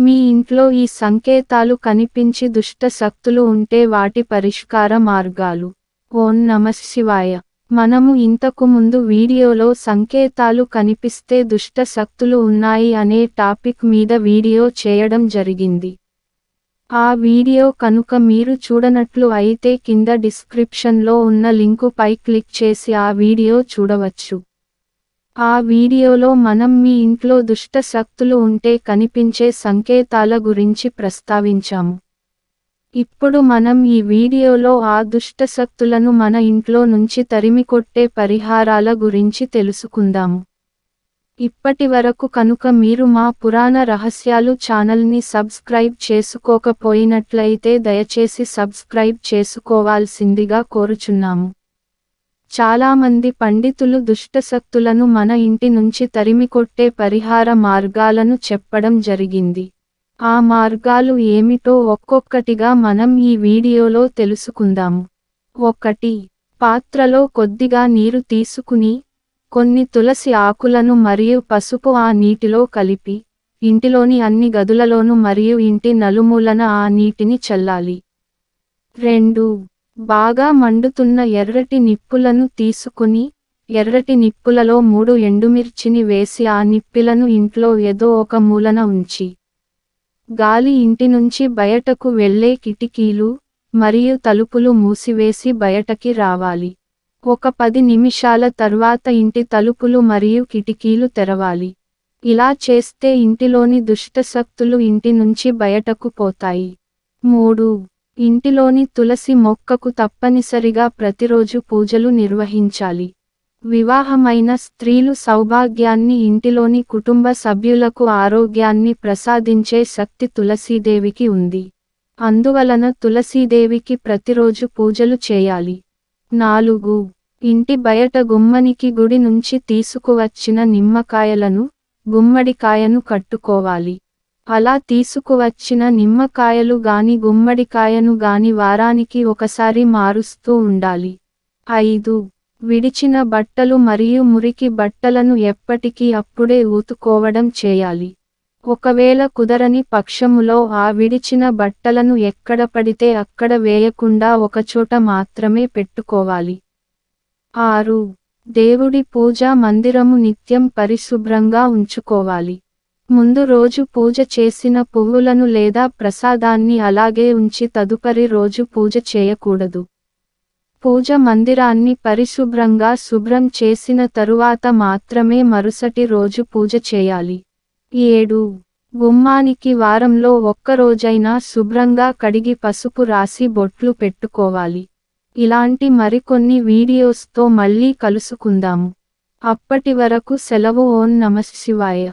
మీ ఇంట్లో ఈ సంకేతాలు కనిపించి దుష్ట శక్తులు ఉంటే వాటి పరిష్కార మార్గాలు. ఓం నమ శివాయ. మనము ఇంతకు ముందు వీడియోలో సంకేతాలు కనిపిస్తే దుష్ట శక్తులు ఉన్నాయి అనే టాపిక్ మీద వీడియో చేయడం జరిగింది. ఆ వీడియో కనుక మీరు చూడనట్లు అయితే కింద డిస్క్రిప్షన్లో ఉన్న లింకుపై క్లిక్ చేసి ఆ వీడియో చూడవచ్చు. ఆ వీడియోలో మనం మీ ఇంట్లో దుష్ట శక్తులు ఉంటే కనిపించే సంకేతాల గురించి ప్రస్తావించాము. ఇప్పుడు మనం ఈ వీడియోలో ఆ దుష్ట శక్తులను మన ఇంట్లో నుంచి తరిమికొట్టే పరిహారాల గురించి తెలుసుకుందాము. ఇప్పటి వరకు కనుక మీరు మా పురాణ రహస్యాలు ఛానల్ని సబ్స్క్రైబ్ చేసుకోకపోయినట్లయితే దయచేసి సబ్స్క్రైబ్ చేసుకోవాల్సిందిగా కోరుచున్నాము. చాలామంది పండితులు దుష్టశక్తులను మన ఇంటి నుంచి తరిమికొట్టే పరిహార మార్గాలను చెప్పడం జరిగింది. ఆ మార్గాలు ఏమిటో ఒక్కొక్కటిగా మనం ఈ వీడియోలో తెలుసుకుందాము ఒకటి పాత్రలో కొద్దిగా నీరు తీసుకుని కొన్ని తులసి ఆకులను మరియు పసుపు ఆ నీటిలో కలిపి ఇంటిలోని అన్ని గదులలోనూ మరియు ఇంటి నలుమూలన ఆ నీటిని చల్లాలి. రెండు బాగా మండుతున్న ఎర్రటి నిప్పులను తీసుకుని ఎర్రటి నిప్పులలో మూడు ఎండుమిర్చిని వేసి ఆ నిప్పిలను ఇంట్లో ఏదో ఒక మూలన ఉంచి గాలి ఇంటి నుంచి బయటకు వెళ్ళే కిటికీలు మరియు తలుపులు మూసివేసి బయటకి రావాలి. ఒక పది నిమిషాల తర్వాత ఇంటి తలుపులు మరియు కిటికీలు తెరవాలి. ఇలా చేస్తే ఇంటిలోని దుష్టశక్తులు ఇంటి నుంచి బయటకు పోతాయి. మూడు ఇంటిలోని తులసి మొక్కకు తప్పనిసరిగా ప్రతిరోజు పూజలు నిర్వహించాలి. వివాహమైన స్త్రీలు సౌభాగ్యాన్ని ఇంటిలోని కుటుంబ సభ్యులకు ఆరోగ్యాన్ని ప్రసాదించే శక్తి తులసీదేవికి ఉంది. అందువలన తులసీదేవికి ప్రతిరోజు పూజలు చేయాలి. నాలుగు. ఇంటి బయట గుమ్మనికి గుడి నుంచి తీసుకువచ్చిన నిమ్మకాయలను గుమ్మడికాయను కట్టుకోవాలి. అలా తీసుకువచ్చిన నిమ్మకాయలు గాని గుమ్మడికాయను గాని వారానికి ఒకసారి మారుస్తూ ఉండాలి. ఐదు. విడిచిన బట్టలు మరియు మురికి బట్టలను ఎప్పటికీ అప్పుడే ఊతుకోవడం చేయాలి. ఒకవేళ కుదరని పక్షములో ఆ విడిచిన బట్టలను ఎక్కడ పడితే అక్కడ వేయకుండా ఒకచోట మాత్రమే పెట్టుకోవాలి. ఆరు. దేవుడి పూజా మందిరము నిత్యం పరిశుభ్రంగా ఉంచుకోవాలి. ముందు రోజు పూజ చేసిన పువ్వులను లేదా ప్రసాదాన్ని అలాగే ఉంచి తదుపరి రోజు పూజ చేయకూడదు. పూజ మందిరాన్ని పరిశుభ్రంగా శుభ్రం చేసిన తరువాత మాత్రమే మరుసటి రోజు పూజ చేయాలి. ఏడు. గుమ్మానికి వారంలో ఒక్కరోజైనా శుభ్రంగా కడిగి పసుపు రాసి బొట్లు పెట్టుకోవాలి. ఇలాంటి మరికొన్ని వీడియోస్తో మళ్ళీ కలుసుకుందాము. అప్పటి వరకు సెలవు. ఓం నమ శివాయ.